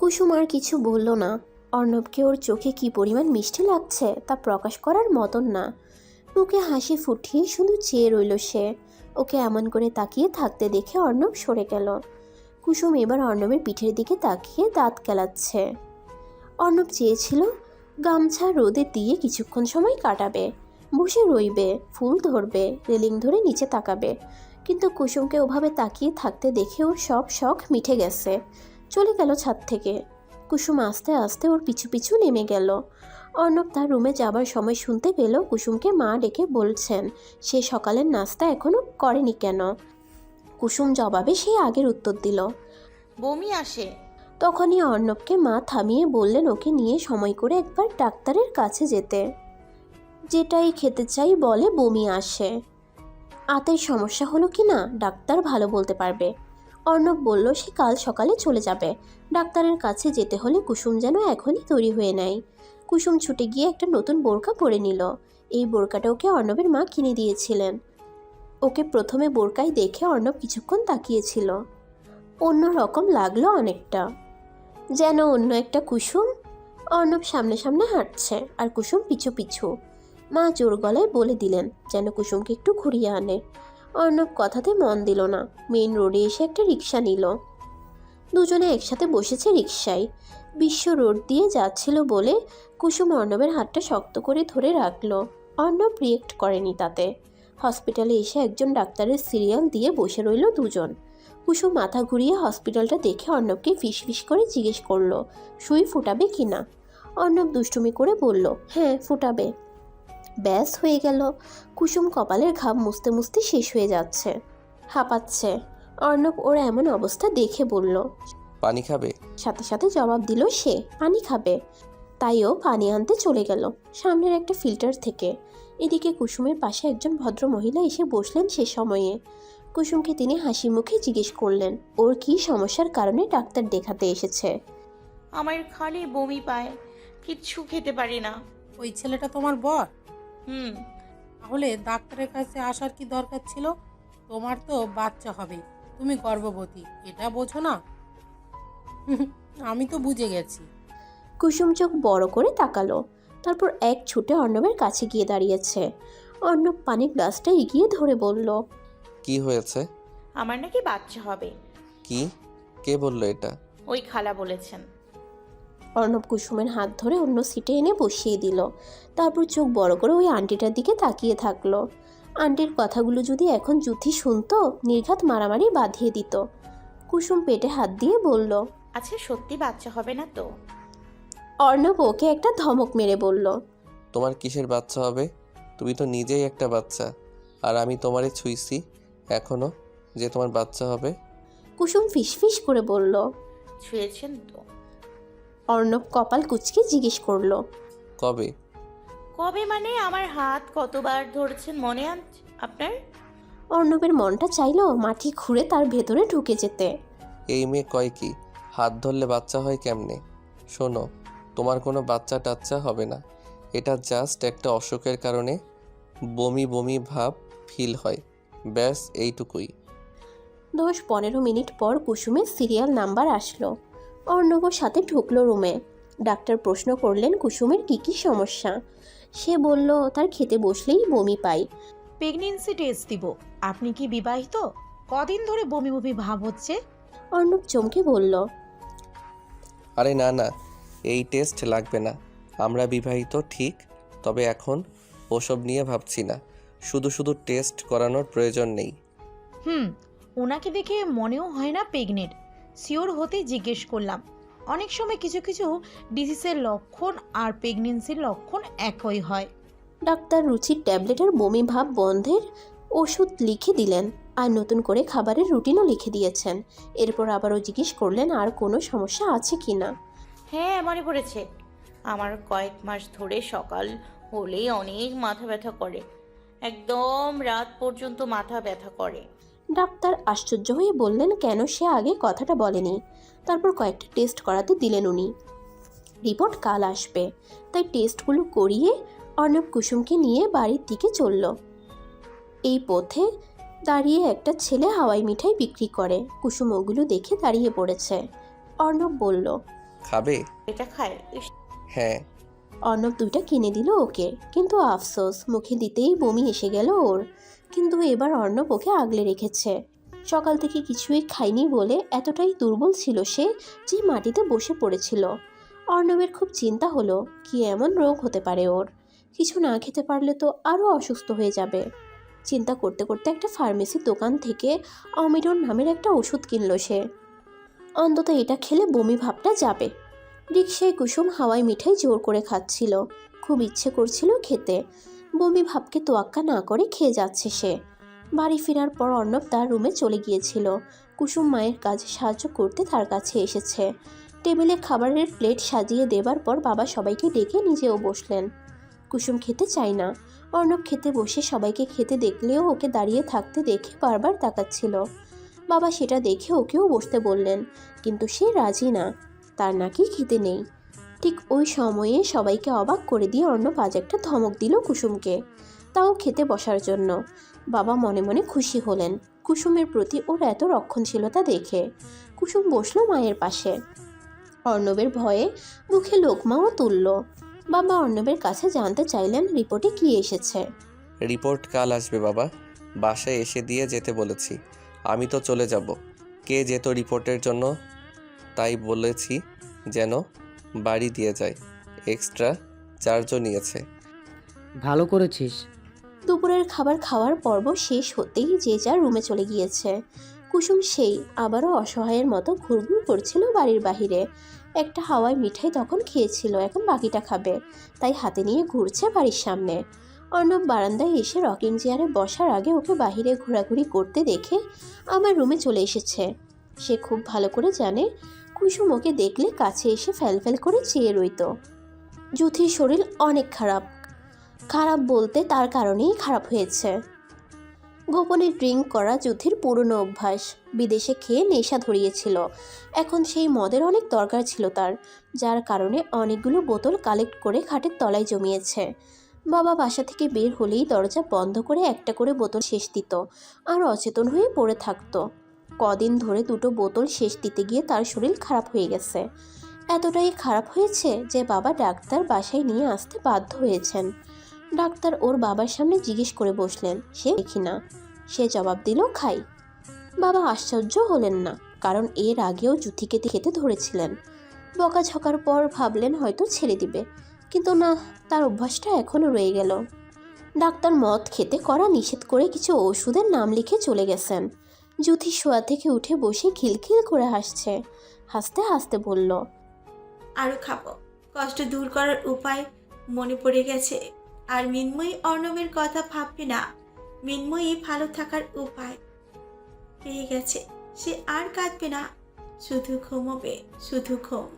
কুসুম আর কিছু বলল না। অর্ণবকে ওর চোখে কি পরিমাণ মিষ্টি লাগছে তা প্রকাশ করার মতন না। মুখে হাসি ফুটিয়ে শুধু চেয়ে রইল সে। ওকে এমন করে তাকিয়ে থাকতে দেখে অর্ণব সরে গেল। কুসুম এবার অর্ণবের পিঠের দিকে তাকিয়ে দাঁত কেলাচ্ছে। অর্ণব চেয়েছিল গামছা রোদে দিয়ে কিছুক্ষণ সময় কাটাবে। বসে রইবে, ফুল ধরবে, রেলিং ধরে নিচে তাকাবে। কিন্তু কুসুমকে ওভাবে তাকিয়ে থাকতে দেখে ওর সব শখ মিঠে গেছে। চলে গেল ছাদ থেকে। কুসুম আস্তে আস্তে ওর পিছু পিছু নেমে গেল। অর্ণব তার রুমে যাবার সময় শুনতে পেল কুসুমকে মা ডেকে বলছেন সে সকালের নাস্তা এখনও করেনি কেন? কুসুম জবাবে সে আগের উত্তর দিল বমি আসে। তখনই অর্ণবকে মা থামিয়ে বললেন ওকে নিয়ে সময় করে একবার ডাক্তারের কাছে যেতে। যেটাই খেতে চাই বলে বমি আসে। আতের সমস্যা হলো কি না? ডাক্তার ভালো বলতে পারবে। অর্ণব বলল, সে কাল সকালে চলে যাবে। ডাক্তারের কাছে যেতে হলে কুসুম যেন এখনই তৈরি হয়ে নেয়। কুসুম ছুটে গিয়ে একটা নতুন বোরকা পরে নিল। এই বোরকাটা ওকে অর্ণবের মা কিনে দিয়েছিলেন। ওকে প্রথমে বোরকায় দেখে অর্ণব কিছুক্ষণ তাকিয়েছিল। অন্য রকম লাগল অনেকটা। যেন অন্য একটা কুসুম? অর্ণব সামনে সামনে হাঁটছে আর কুসুম পিছু পিছু। মা জোর গলায় বলে দিলেন, যেন কুসুমকে একটু ঘুরিয়ে আনে। অর্ণব কথাতে মন দিল না। মেইন রোডে এসে একটা রিক্সা নিল। দুজনে একসাথে বসেছে রিক্সায় বিশ্ব রোড দিয়ে যাচ্ছিল বলে কুসুম অর্ণবের হাতটা শক্ত করে ধরে রাখল। অর্ণব রিয়েক্ট করেনি তাতে। হসপিটালে এসে একজন ডাক্তারের সিরিয়াল দিয়ে বসে রইল দুজন। কুসুম মাথা ঘুরিয়ে হসপিটালটা দেখে অর্ণবকে ফিস ফিস করে জিজ্ঞেস করল, সুই ফুটাবে কি না অর্ণব দুষ্টুমি করে বলল হ্যাঁ ফুটাবে। ব্যাস হয়ে গেল। কুসুম কপালের ঘাম মুছতে মুছতে শেষ হয়ে যাচ্ছে। হাঁপাচ্ছে। অর্ণব ওর এমন অবস্থা দেখে বলল পানি খাবে? সাথে সাথে জবাব দিল সে পানি খাবে। তাইও পানি আনতে চলে গেল সামনের একটা ফিল্টার থেকে। এদিকে কুসুমের পাশে একজন ভদ্র মহিলা এসে বসলেন সে সময়ে। কুসুমকে তিনি হাসি মুখে জিজ্ঞেস করলেন ওর কী সমস্যার কারণে ডাক্তার দেখাতে এসেছে? আমার খালি বমি পায় কিচ্ছু খেতে পারি না। ওই ছেলেটা তোমার বর? হুম। তাহলে ডাক্তারের কাছে আসার কি দরকার ছিল? তোমার তো বাচ্চা হবে তুমি গর্ভবতী এটা বোঝো না। আমি তো বুঝে গেছি। কুসুম চোখ বড় করে তাকালো তারপর এক ছুটে অর্ণবের কাছে গিয়ে দাঁড়িয়েছে। অর্ণব পানির গ্লাসটা এগিয়ে ধরে বলল কি হয়েছে? আমার নাকি বাচ্চা হবে। কি? কে বলল এটা? ওই খালা বলেছেন। অর্ণব কুসুমের হাত ধরে অন্য সিটে এনে বসিয়ে দিল। তারপর চোখ বড় করে ওই আন্টিটার দিকে তাকিয়ে থাকল। আন্টির কথাগুলো যদি এখন জুথি শুনতো নির্ঘাত মারামারি বাঁধিয়ে দিত। কুসুম পেটে হাত দিয়ে বলল আচ্ছা সত্যি বাচ্চা হবে না তো? অর্ণব ওকে একটা ধমক মেরে বলল তোমার কিসের বাচ্চা হবে? তুমি তো নিজেই একটা বাচ্চা আর আমি তোমারে ছুঁইছি এখনও যে তোমার বাচ্চা হবে। কুসুম ফিসফিস করে বলল ছুঁয়েছেন তো। অর্ণব কপাল কুচকে জিজ্ঞেস করল। কবে? কবে মানে আমার হাত কতবার ধরেছেন মনে আন আপনার? অর্ণবের মনটা চাইলো মাটি ঘুরে তার ভেতরে ঢুকে যেতে। এই মেয়ে কয় কি? হাত ধরলে বাচ্চা হয় কেমনে? শোনো তোমার কোনো বাচ্চা টাচ্চা হবে না। এটা জাস্ট একটা অসুখের কারণে বমি বমি ভাব ফিল হয়। ব্যাস এইটুকুই। দশ পনেরো মিনিট পর কুসুমের সিরিয়াল নাম্বার আসলো। অর্ণবর সাথে ঢুকলো রুমে। ডাক্তার প্রশ্ন করলেন কুসুমের কী কী সমস্যা? সে বলল তার খেতে বসলেই বমি পায় প্রেগনেন্সি টেস্ট দিব। আপনি কি বিবাহিত? কদিন ধরে বমি বমি ভাব হচ্ছে? অর্ণব চমকে বলল আরে না না এই টেস্ট লাগবে না। আমরা বিবাহিত ঠিক তবে এখন ওসব নিয়ে ভাবছি না। শুধু শুধু টেস্ট করানোর প্রয়োজন নেই। হুম ওনাকে দেখে মনেও হয় না প্রেগনেন্ট শিওর হতে জিজ্ঞেস করলাম। অনেক সময় কিছু কিছু ডিজিজের লক্ষণ আর প্রেগনেন্সির লক্ষণ একই হয়। ডাক্তার রুচির ট্যাবলেটের বমি ভাব বন্ধের ওষুধ লিখে দিলেন আর নতুন করে খাবারের রুটিনও লিখে দিয়েছেন। এরপর আবারও জিজ্ঞেস করলেন আর কোনো সমস্যা আছে কি না? হ্যাঁ মনে পড়েছে। আমার কয়েক মাস ধরে সকাল হলেই অনেক মাথা ব্যথা করে। একদম রাত পর্যন্ত মাথা ব্যথা করে। ডাক্তার আশ্চর্য হয়ে বললেন কেন সে আগে কথাটা বলেনি? তারপর কয়েকটা টেস্ট করাতে দিলেন উনি। রিপোর্ট কাল আসবে। তাই টেস্টগুলো করিয়ে অর্ণব কুসুমকে নিয়ে বাড়ির দিকে চলল। এই পথে দাঁড়িয়ে একটা ছেলে হাওয়াই মিঠাই বিক্রি করে। কুসুম ওগুলো দেখে দাঁড়িয়ে পড়েছে। অর্ণব বলল খাবে? এটা খায়। ইস, হ্যাঁ। অর্ণব দুইটা কিনে দিল ওকে। কিন্তু আফসোস মুখে দিতেই বমি এসে গেল ওর। কিন্তু এবার অর্ণব ওকে আগলে রেখেছে। সকাল থেকে কিছুই খায়নি বলে এতটাই দুর্বল ছিল সে যে মাটিতে বসে পড়েছিল। অর্ণবের খুব চিন্তা হলো, কি এমন রোগ হতে পারে ওর? কিছু না খেতে পারলে তো আরও অসুস্থ হয়ে যাবে। চিন্তা করতে করতে একটা ফার্মেসির দোকান থেকে অমিরন নামের একটা ওষুধ কিনলো সে। অন্তত এটা খেলে বমি ভাবটা যাবে। রিক্সায় কুসুম হাওয়াই মিঠাই জোর করে খাচ্ছিল। খুব ইচ্ছে করছিল খেতে। বমি ভাবকে তোয়াক্কা না করে খেয়ে যাচ্ছে সে। বাড়ি ফেরার পর অর্ণব তার রুমে চলে গিয়েছিল। কুসুম মায়ের কাজে সাহায্য করতে তার কাছে এসেছে। টেবিলে খাবারের প্লেট সাজিয়ে দেবার পর বাবা সবাইকে ডেকে নিজেও বসলেন। কুসুম খেতে চায় না। অর্ণব খেতে বসে সবাইকে খেতে দেখলেও ওকে দাঁড়িয়ে থাকতে দেখে বারবার তাকাচ্ছিল। বাবা সেটা দেখে ওকেও বসতে বললেন, কিন্তু সে রাজি না। তার নাকি খেতে নেই। ঠিক ওই সময়ে সবাইকে অবাক করে দিয়ে অর্ণব আজ একটা ধমক দিল কুসুমকে, তাও খেতে বসার জন্য। বাবা মনে মনে খুশি হলেন। কুসুমের প্রতি ওর এত রক্ষণশীলতা দেখে কুসুম বসল মায়ের পাশে। অর্ণবের ভয়ে মুখে লোকমাও তুলল। বাবা অর্ণবের কাছে জানতে চাইলেন, রিপোর্টে কি এসেছে? রিপোর্ট কাল আসবে বাবা। বাসায় এসে দিয়ে যেতে বলেছি। আমি তো চলে যাব। কে যেত রিপোর্টের জন্য? তাই বলেছি যেন বাড়ি দিয়ে যায়। এক্সট্রা চার্জও নিয়েছে। ভালো করেছিস। দুপুরের খাবার খাওয়ার পর্ব শেষ হতেই যে যার রুমে চলে গিয়েছে। কুসুম সেই আবারও অসহায়ের মতো ঘুরঘুর করছিল বাড়ির বাহিরে। একটা হাওয়ায় মিঠাই তখন খেয়েছিল এখন বাকিটা খাবে। তাই হাতে নিয়ে ঘুরছে বাড়ির সামনে। অর্ণব বারান্দায় এসে রকিং চেয়ারে বসার আগে ওকে বাহিরে ঘোরাঘুরি করতে দেখে আমার রুমে চলে এসেছে। সে খুব ভালো করে জানে কুসুম ওকে দেখলে কাছে এসে ফ্যালফ্যাল করে চেয়ে রইত। জুথির শরীর অনেক খারাপ। খারাপ বলতে তার কারণেই খারাপ হয়েছে। গোপনে ড্রিঙ্ক করা যুথির পুরনো অভ্যাস। বিদেশে খেয়ে নেশা ধরিয়েছিল। এখন সেই মদের অনেক দরকার ছিল তার, যার কারণে অনেকগুলো বোতল কালেক্ট করে খাটের তলায় জমিয়েছে। বাবা বাসা থেকে বের হলেই দরজা বন্ধ করে একটা করে বোতল শেষ দিত আর অচেতন হয়ে পড়ে থাকতো। কদিন ধরে দুটো বোতল শেষ দিতে গিয়ে তার শরীর খারাপ হয়ে গেছে। এতটাই খারাপ হয়েছে যে বাবা ডাক্তার বাসায় নিয়ে আসতে বাধ্য হয়েছেন। ডাক্তার ওর বাবার সামনে জিজ্ঞেস করে বসলেন, সে দেখি না। সে জবাব দিল, খাই। বাবা আশ্চর্য হলেন না, কারণ এর আগেও জুথিকে খেতে ধরেছিলেন। বকাঝকার পর ভাবলেন হয়তো ছেড়ে দিবে, কিন্তু না, তার অভ্যাসটা এখনও রয়ে গেল। ডাক্তার মদ খেতে করা নিষেধ করে কিছু ওষুধের নাম লিখে চলে গেছেন। জুথি শোয়া থেকে উঠে বসে খিলখিল করে হাসছে। হাসতে হাসতে বলল আরও খাব। কষ্ট দূর করার উপায় মনে পড়ে গেছে। আর মিন্ময়ী অর্ণবের কথা ভাববে না। মিন্ময়ী ভালো থাকার উপায় পেয়ে গেছে। সে আর কাঁদবে না। শুধু ঘুমোবে শুধু ঘুম।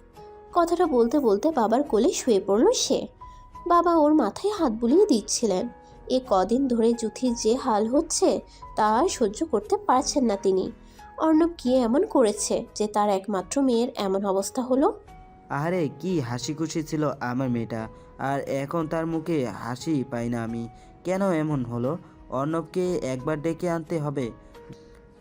কথাটা বলতে বলতে বাবার কোলে শুয়ে পড়ল সে। বাবা ওর মাথায় হাত বুলিয়ে দিচ্ছিলেন। এ কদিন ধরে জুথির যে হাল হচ্ছে তা আর সহ্য করতে পারছেন না তিনি। অর্ণব কি এমন করেছে যে তার একমাত্র মেয়ের এমন অবস্থা হলো? আরে কি হাসি খুশি ছিল আমার মেয়েটা। আর এখন তার মুখে হাসি পাই না আমি। কেন এমন হলো? অর্ণবকে একবার ডেকে আনতে হবে।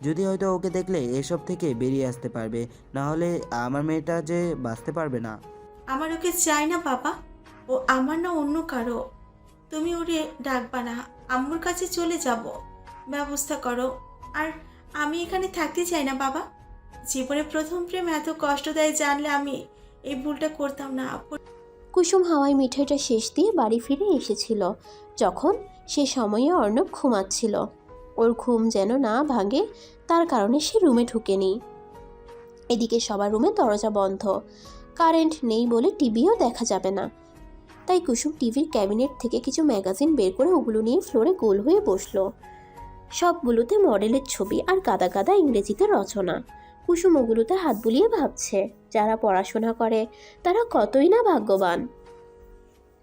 যদি হয়তো ওকে দেখলে এসব থেকে বেরিয়ে আসতে পারবে না হলে আমার মেয়েটা যে বাঁচতে পারবে না। আমার ওকে চাই না বাবা। ও আমার না অন্য কারও। তুমি ওরে ডাকবা না, আম্মুর কাছে চলে যাব। ব্যবস্থা করো। আর আমি এখানে থাকতে চাই না, বাবা। জীবনে প্রথম প্রেম এত কষ্ট দেয় জানলে আমি এই ভুলটা করতাম না কুসুম হাওয়ায় মিঠাইটা শেষ দিয়ে বাড়ি ফিরে এসেছিল। যখন সে সময়ে অর্ণব ঘুমাচ্ছিল, ওর ঘুম যেন না ভাঙে, তার কারণে সে রুমে ঢুকেনি। এদিকে সবার রুমে দরজা বন্ধ। কারেন্ট নেই বলে টিভিও দেখা যাবে না। তাই কুসুম টিভির ক্যাবিনেট থেকে কিছু ম্যাগাজিন বের করে ওগুলো নিয়ে ফ্লোরে গোল হয়ে বসল। সবগুলোতে মডেলের ছবি আর গাদা গাদা ইংরেজিতে রচনা। কুসুম ওগুলোতে হাত বুলিয়ে ভাবছে, যারা পড়াশোনা করে, তারা কতই না ভাগ্যবান।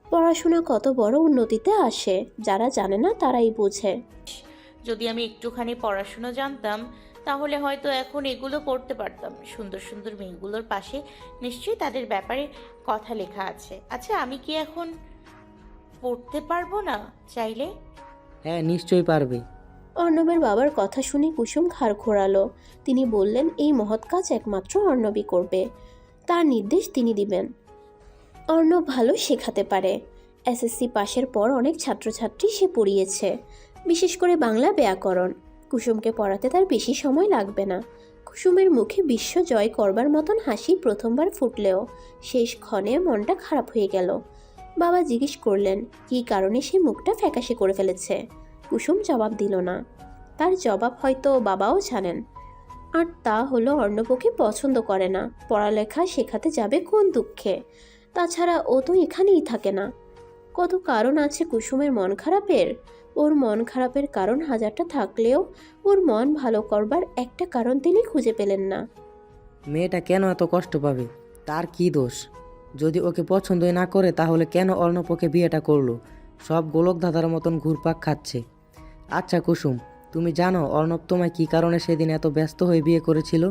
পড়াশোনা কত বড় উন্নতিতে আসে, যারা জানে না তারাই বোঝে। যদি আমি একটুখানি পড়াশুনো জানতাম তাহলে হয়তো এখন এগুলো পড়তে পারতাম। সুন্দর সুন্দর মেয়েগুলোর পাশে নিশ্চয়ই তাদের ব্যাপারে কথা লেখা আছে। আচ্ছা আমি কি এখন পড়তে পারব না চাইলে? হ্যাঁ নিশ্চয়ই পারবে। অর্ণবের বাবার কথা শুনে কুসুম ঘাড় ঘোরালো। তিনি বললেন এই মহৎ কাজ একমাত্র অর্ণবই করবে। তার নির্দেশ তিনি দিবেন। অর্ণব ভালো শেখাতে পারে। এসএসসি পাশের পর অনেক ছাত্রছাত্রী সে পড়িয়েছে। বিশেষ করে বাংলা ব্যাকরণ। কুসুমকে পড়াতে তার বেশি সময় লাগবে না। কুসুমের মুখে বিশ্ব জয় করবার মতন হাসি প্রথমবার ফুটলেও শেষ ক্ষণে মনটা খারাপ হয়ে গেল। বাবা জিজ্ঞেস করলেন, কী কারণে সে মুখটা ফ্যাকাশে করে ফেলেছে? কুসুম জবাব দিল না। তার জবাব হয়তো বাবাও জানেন। আর তা হলো অর্ণবকে পছন্দ করে না। পড়ালেখা শেখাতে যাবে কোন দুঃখে? তাছাড়া ও তো এখানেই থাকে না। কত কারণ আছে কুসুমের মন খারাপের? ওর মন খারাপের কারণ হাজারটা থাকলেও ওর মন ভালো করবার একটা কারণ তিনি খুঁজে পেলেন না। মেয়েটা কেন এত কষ্ট পাবে? তার কি দোষ? যদি ওকে পছন্দই না করে তাহলে কেন অর্ণব ওকে বিয়েটা করল? সব গোলক দাদার মতন ঘুরপাক খাচ্ছে। আচ্ছা কুসুম তুমি জানো অর্ণব তোমায় কী কারণে সেদিন এত ব্যস্ত হয়ে বিয়ে করেছিল?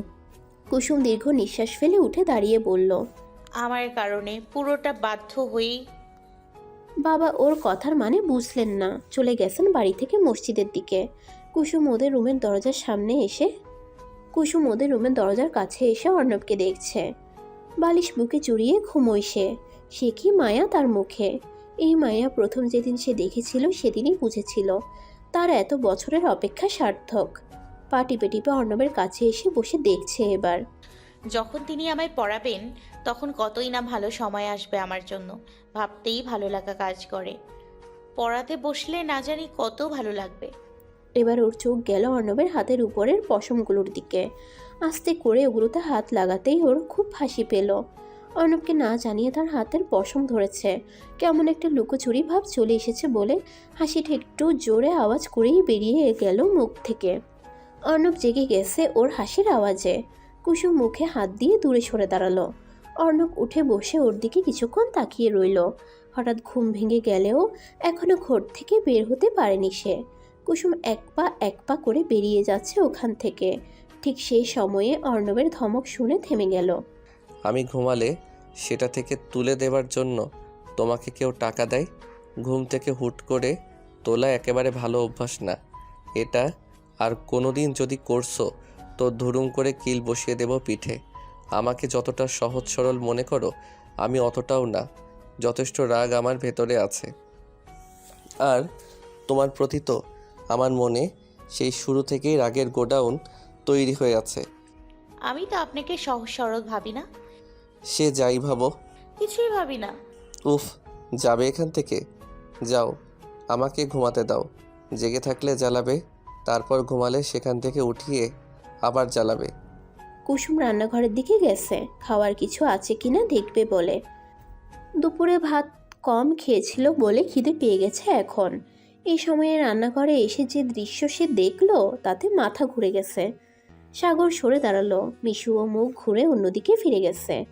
কুসুম দীর্ঘ নিঃশ্বাস ফেলে উঠে দাঁড়িয়ে বলল আমার কারণে পুরোটা বাধ্য হয়েই বাবা ওর কথার মানে বুঝলেন না। চলে গেছেন বাড়ি থেকে মসজিদের দিকে। কুসুম ওদের রুমের দরজার সামনে এসে কুসুম ওদের রুমের দরজার কাছে এসে অর্ণবকে দেখছে। বালিশ বুকে জড়িয়ে ঘুমোয় সে। সে কি মায়া তার মুখে। এই মায়া প্রথম যেদিন সে দেখেছিল, সেদিনই বুঝেছিল। তার এত বছরের অপেক্ষা সার্থক। পা টিপে টিপে অর্ণবের কাছে এসে বসে দেখছে এবার। যখন তিনি আমায় পড়াবেন, তখন কতই না ভালো সময় আসবে আমার জন্য। ভাবতেই ভালো লাগা কাজ করে। পড়াতে বসলে না জানি কত ভালো লাগবে। এবার ওর চোখ গেল অর্ণবের হাতের উপরের পশমগুলোর দিকে। আস্তে করে ওগুলোতে হাত লাগাতেই ওর খুব হাসি পেল। অর্ণবকে না জানিয়ে তার হাতের পশম ধরেছে। কেমন একটা লুকোচুরি ভাব চলে এসেছে বলে হাসিটা একটু জোরে আওয়াজ করেই বেরিয়ে গেল মুখ থেকে। অর্ণব জেগে গেছে ওর হাসির আওয়াজে। কুসুম মুখে হাত দিয়ে দূরে সরে দাঁড়াল। অর্ণব উঠে বসে ওর দিকে কিছুক্ষণ তাকিয়ে রইল। হঠাৎ ঘুম ভেঙে গেলেও এখনও ঘর থেকে বের হতে পারেনি সে। কুসুম এক পা এক পা করে বেরিয়ে যাচ্ছে ওখান থেকে। ঠিক সেই সময়ে অর্ণবের ধমক শুনে থেমে গেল। আমি ঘুমালে সেটা থেকে তুলে দেবার জন্য তোমাকে কেউ টাকা দেয়? ঘুম থেকে হুট করে তোলা একেবারে ভালো অভ্যাস না। এটা আর কোনোদিন যদি করছ তো ধুরুম করে কিল বসিয়ে দেব পিঠে। আমাকে যতটা সহজ সরল মনে করো আমি অতটাও না। যথেষ্ট রাগ আমার ভেতরে আছে। আর তোমার প্রতি তো আমার মনে সেই শুরু থেকেই রাগের গোডাউন তৈরি হয়ে আছে। আমি তো আপনাকে সহজ সরল ভাবি না। সে যাই ভাবো। কিছুই ভাবি না। উফ যাবে এখান থেকে। যাও আমাকে ঘুমাতে দাও। জেগে থাকলে জ্বালাবে তারপর ঘুমালে সেখান থেকে উঠিয়ে আবার জ্বালাবে। কুসুম রান্নাঘরের দিকে গেছে। খাওয়ার কিছু আছে কিনা দেখবে বলে। দুপুরে ভাত কম খেয়েছিল বলে খিদে পেয়ে গেছে এখন। এই সময়ে রান্নাঘরে এসে যে দৃশ্য সে দেখল, তাতে মাথা ঘুরে গেছে। সাগর সরে দাঁড়াল। মিশুও মুখ ঘুরে অন্যদিকে ফিরে গেছে।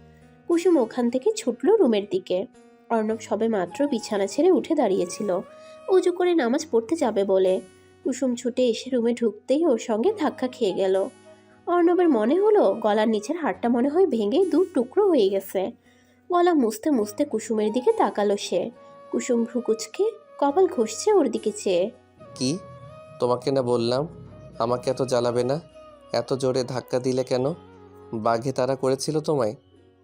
কুসুম ওখান থেকে ছুটলো রুমের দিকে। অর্ণব সবে মাত্র বিছানা ছেড়ে উঠে দাঁড়িয়েছিল। উজু করে নামাজ পড়তে যাবে বলে। কুসুম ছুটে এসে রুমে ঢুকতেই ওর সঙ্গে ধাক্কা খেয়ে গেল। অর্ণবের মনে হলো গলার নিচের হাড়টা মনে হয় ভেঙে দু টুকরো হয়ে গেছে। গলা মুছতে মুছতে কুসুমের দিকে তাকালো সে। কুসুম ভ্রুকুচকে কপাল ঘষছে ওর দিকে চেয়ে। কি? তোমাকে না বললাম? আমাকে এত জ্বালাবে না? এত জোরে ধাক্কা দিলে কেন? বাঘে তারা করেছিল তোমায়?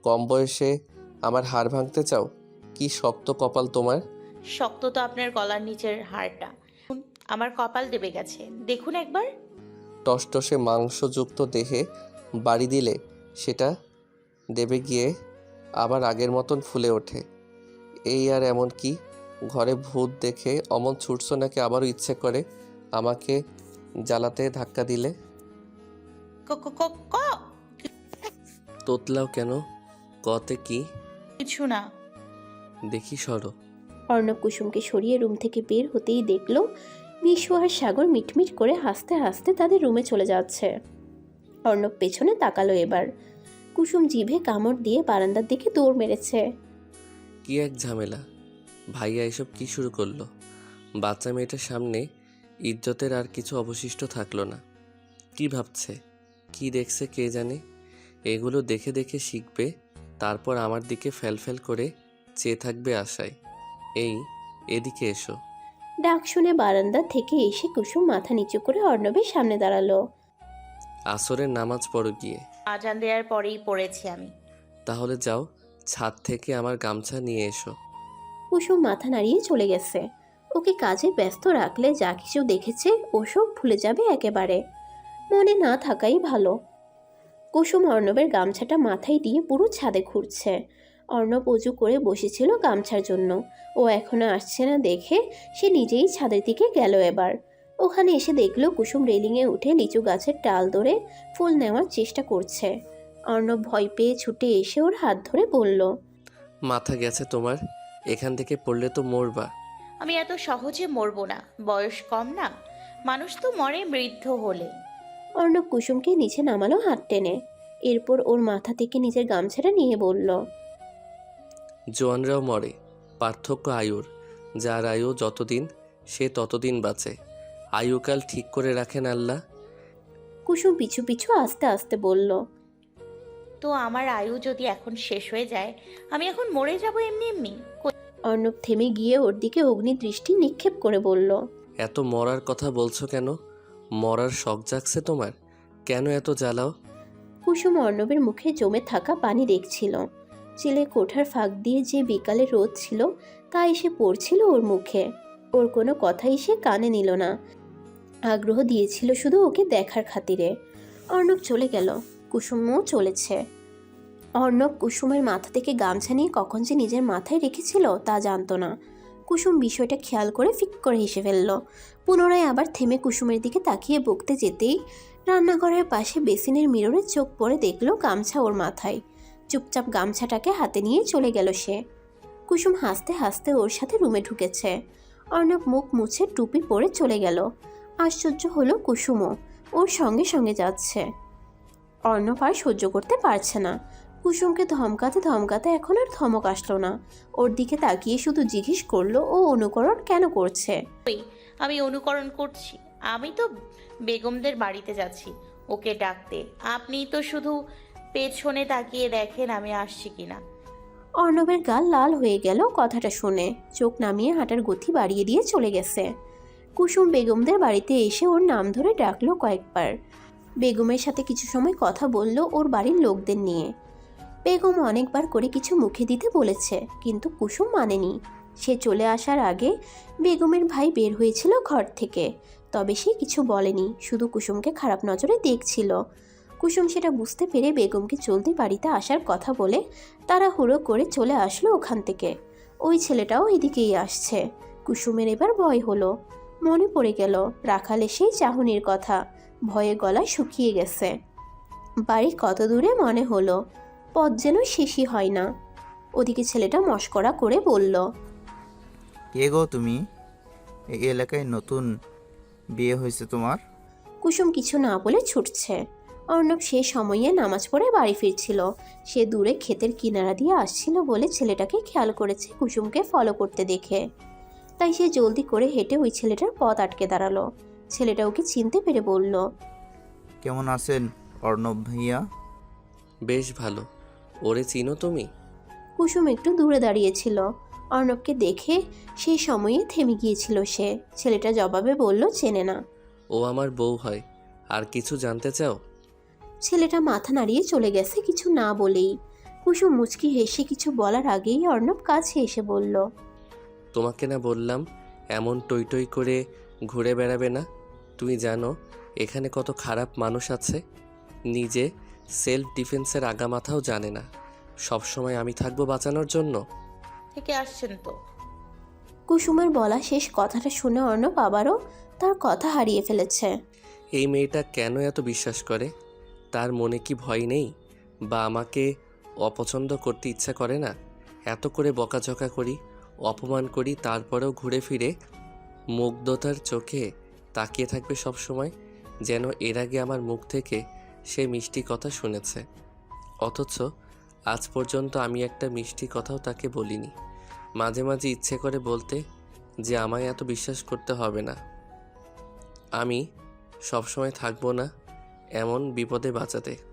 কম বয়সে আমার হাড় ভাঙতে চাও? কি শক্ত কপাল তোমার? শক্ত তো আপনার গলার নিচের হাড়টা। আমার কপাল দেবে গেছে। দেখুন একবার। টসটসে মাংসযুক্ত দেহে বাড়ি দিলে সেটা দেবে গিয়ে আবার আগের মতন ফুলে ওঠে। এই আর এমন কি? ঘরে ভূত দেখে অমন ছুটছো নাকি আবারও ইচ্ছে করে আমাকে জ্বালাতে ধাক্কা দিলে? ক- ক- ক- ক- তোতলাও কেন? কতে কি? কিছু না। দেখি সরো। অর্ণব কুসুমকে সরিয়ে রুম থেকে বের হতেই দেখল মিশু আর সাগর মিটমিট করে হাসতে হাসতে তাদের রুমে চলে যাচ্ছে। অর্ণব পেছনে তাকালো এবার। কুসুম জিভে কামড় দিয়ে বারান্দার দিকে দৌড় মেরেছে। কি এক ঝামেলা। ভাইয়া এসব কি শুরু করল? বাচ্চা মেয়েটার সামনে ইজ্জতের আর কিছু অবশিষ্ট থাকল না। কি ভাবছে? কি দেখছে কে জানে? এগুলো দেখে দেখে শিখবে, তারপর আমার দিকে ফ্যালফ্যাল করে চেয়ে থাকবে আশায়। এই, এদিকে এসো। ডাক শুনে বারান্দা থেকে এসে কুসুম মাথা নিচু করে অর্ণবের সামনে দাঁড়াল। আসরের নামাজ পড়ো গিয়ে। আজান দেওয়ার পরেই পড়েছি আমি। তাহলে যাও ছাদ থেকে আমার গামছা নিয়ে এসো। কুসুম মাথা নাড়িয়ে চলে গেছে। ওকে কাজে ব্যস্ত রাখলে যা কিছু দেখেছে ওসব ভুলে যাবে একেবারে। মনে না থাকাই ভালো। কুসুম অর্ণবের গামছাটা মাথায় দিয়ে পুরো ছাদে ঘুরছে। অর্ণব উজু করে বসেছিল গামছার জন্য। ও এখনও আসছে না দেখে সে নিজেই ছাদের দিকে গেল এবার। ওখানে এসে দেখল কুসুম রেলিংয়ে উঠে লিচু গাছের ডাল ধরে ফুল নেওয়ার চেষ্টা করছে। অর্ণব ভয় পেয়ে ছুটে এসে ওর হাত ধরে বলল মাথা গেছে তোমার? এখান থেকে পড়লে তো মরবা। আমি এত সহজে মরবো না বয়স কম না। মানুষ তো মরে বৃদ্ধ হলে। অর্ণব কুসুমকে নিচে নামালো হাত টেনে। এরপর ওর মাথা থেকে নিজের গামছাটা নিয়ে বলল জোয়ানরাও মরে পার্থক্য আয়ুর যার আয়ু যতদিন সে ততদিন বাঁচে। আয়ুকাল ঠিক করে রাখেন আল্লাহ। কুসুম পিছু পিছু আস্তে আস্তে বলল তো আমার আয়ু যদি এখন শেষ হয়ে যায় আমি এখন মরে যাব এমনি এমনি? অর্ণব থেমে গিয়ে ওর দিকে অগ্নি দৃষ্টি নিক্ষেপ করে বলল এত মরার কথা বলছো কেন? মরার শখ জাগছে তোমার? কেন এত জ্বালাও? কুসুম অর্ণবের মুখে জমে থাকা পানি দেখছিল। চিলে কোঠার ফাঁক দিয়ে যে বিকালে রোদ ছিল, তা এসে পড়ছিল ওর মুখে। ওর কোনো কথাই সে কানে নিল না। আগ্রহ দিয়েছিল শুধু ওকে দেখার খাতিরে। অর্ণব চলে গেল। কুসুমও চলেছে। অর্ণব কুসুমের মাথা থেকে গামছা নিয়ে কখন যে নিজের মাথায় রেখেছিল তা জানতো না। কুসুম বিষয়টা খেয়াল করে ফিক করে হেসে ফেলল। পুনরায় আবার থেমে কুসুমের দিকে তাকিয়ে বকতে যেতেই রান্নাঘরের পাশে বেসিনের মিররে চোখ পড়ে দেখল গামছা ওর মাথায়। চুপচাপ গামছাটাকে হাতে নিয়ে চলে গেল সে। কুসুম হাসতে হাসতে ওর সাথে রুমে ঢুকেছে। অর্ণব মুখ মুছে টুপি পরে চলে গেল। আশ্চর্য হলো কুসুমও, ওর সঙ্গে সঙ্গে যাচ্ছে। অর্ণব আর সহ্য করতে পারছে না। কুসুমকে ধমকাতে ধমকাতে এখন আর ধমক আসলো না। ওর দিকে তাকিয়ে শুধু জিজ্ঞেস করল, ও অনুকরণ কেন করছে? আমি অনুকরণ করছি। আমি তো বেগমদের বাড়িতে যাচ্ছি। ওকে ডাকতে। আপনি তো শুধু পেছনে তাকিয়ে দেখেন আমি আসছি কিনা। অর্ণবের গাল লাল হয়ে গেল কথাটা শুনে। চোখ নামিয়ে হাঁটার গতি বাড়িয়ে দিয়ে চলে গেছে। কুসুম বেগমদের বাড়িতে এসে ওর নাম ধরে ডাকলো কয়েকবার। বেগমের সাথে কিছু সময় কথা বলল ওর বাড়ির লোকদের নিয়ে। বেগম অনেকবার করে কিছু মুখে দিতে বলেছে, কিন্তু কুসুম মানেনি। সে চলে আসার আগে বেগমের ভাই বের হয়েছিল ঘর থেকে, তবে সে কিছু বলেনি, শুধু কুসুমকে খারাপ নজরে দেখছিল। কুসুম সেটা বুঝতে পেরে বেগমকে জলদি বাড়িতে আসার কথা বলে তারা হুড়ো করে চলে আসলো ওখান থেকে। ওই ছেলেটাও এদিকেই আসছে। কুসুমের এবার ভয় হলো। মনে পড়ে গেল রাখালে সেই চাহনির কথা। ভয়ে গলা শুকিয়ে গেছে। বাড়ি কত দূরে মনে হলো। পথ যেন শেষই হয় না। ওদিকে ছেলেটা মস্করা করে বলল কে গো তুমি? এই এলাকায় নতুন বিয়ে হয়েছে তোমার? কুসুম কিছু না বলে ছুটছে। অর্ণব সে সময়ে নামাজ পড়ে বাড়ি ফিরছিল। সে দূরে ক্ষেতের কিনারা দিয়ে আসছিল বলে ছেলেটাকে খেয়াল করেছে কুসুমকে ফলো করতে দেখে। তাই সে জলদি করে হেঁটে ওই ছেলেটার পথ আটকে দাঁড়াল। ছেলেটা ওকে চিনতে পেরে বলল কেমন আছেন অর্ণব ভাইয়া? বেশ ভালো। ওরে চিনো তুমি? কুসুম একটু দূরে দাঁড়িয়েছিল। অর্ণবকে দেখে সেই সময়ে থেমে গিয়েছিল সে। ছেলেটা জবাবে বলল চেনে না। ও আমার বউ হয়। আর কিছু জানতে চাও? ছেলেটা মাথা নাড়িয়ে চলে গেছে কিছু না বলেই। কুসুম মুচকি হেসে কিছু বলার আগেই অর্ণব কাছে এসে বলল তোমাকে না বললাম এমন টই টই করে ঘুরে বেড়াবে না? তুমি জানো এখানে কত খারাপ মানুষ আছে। নিজে সেলফ ডিফেন্সের আগামাথাও জানে না। সবসময় আমি থাকব বাঁচানোর জন্য। থেকে আসছেন তো। কুসুমের বলা শেষ কথাটা শুনে অর্ণব আবারও তার কথা হারিয়ে ফেলেছে। এই মেয়েটা কেন এত বিশ্বাস করে? তার মনে কি ভয় নেই? বা আমাকে অপছন্দ করতে ইচ্ছা করে না? এত করে বকাঝকা করি, অপমান করি, তারপরেও ঘুরে ফিরে মুগ্ধতার চোখে তাকিয়ে থাকবে সব সময় যেন এর আগে আমার মুখ থেকে সে মিষ্টি কথা শুনেছে। অথচ আজ পর্যন্ত আমি একটা মিষ্টি কথাও তাকে বলিনি। মাঝে মাঝে ইচ্ছে করে বলতে যে আমায় এত বিশ্বাস করতে হবে না। আমি সবসময় থাকব না এমন বিপদে বাঁচাতে।